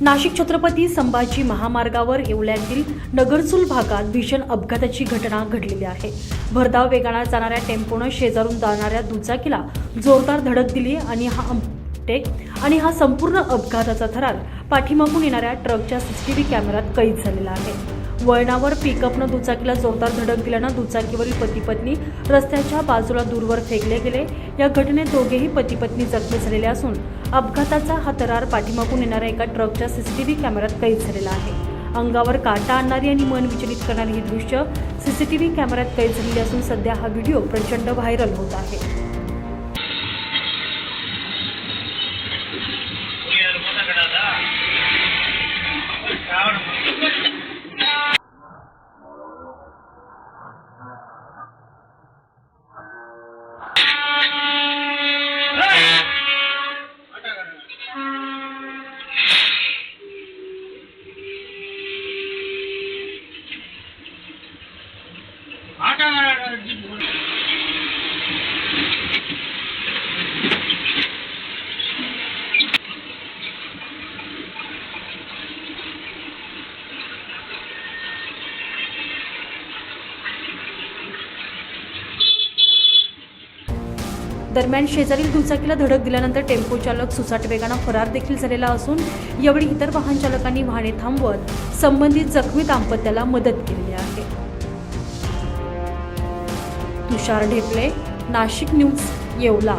नाशिक छत्रपती संभाजी महामार्गावर येवल्यातील नगरचूल भागात भीषण अपघाताची घटना घडलेली आहे. भरधाव वेगानं जाणाऱ्या टेम्पोनं शेजारून जाणाऱ्या दुचाकीला जोरदार धडक दिली आणि हा टेक आणि हा संपूर्ण अपघाताचा थरार पाठीमागून येणाऱ्या ट्रकच्या सीसीटीव्ही कॅमेऱ्यात कैद झालेला आहे. वळणावर पिकअपनं दुचाकीला जोरदार धडक दिल्यानं दुचाकीवरील पती पत्नी रस्त्याच्या बाजूला दूरवर फेकले गेले. या घटनेत दोघेही पती पत्नी जखमी झालेले असून अपघाताचा हा तरार पाठीमागून येणाऱ्या एका ट्रकच्या सीसीटीव्ही कॅमेऱ्यात कैद झालेला आहे. अंगावर काटा आणणारी आणि मन विचलित करणारी ही दृश्य सीसीटीव्ही कॅमेऱ्यात कैद झालेली असून सध्या हा व्हिडिओ प्रचंड व्हायरल होत आहे. ஆட்டோ दरम्यान शेजारील दुचाकीला धडक दिल्यानंतर टेम्पो चालक सुसाट वेगानं फरार देखील झालेला असून यावेळी इतर वाहन चालकांनी वाहने थांबवत संबंधित जखमी दाम्पत्याला मदत केली आहे. तुषार ढेपले नाशिक न्यूज येवला.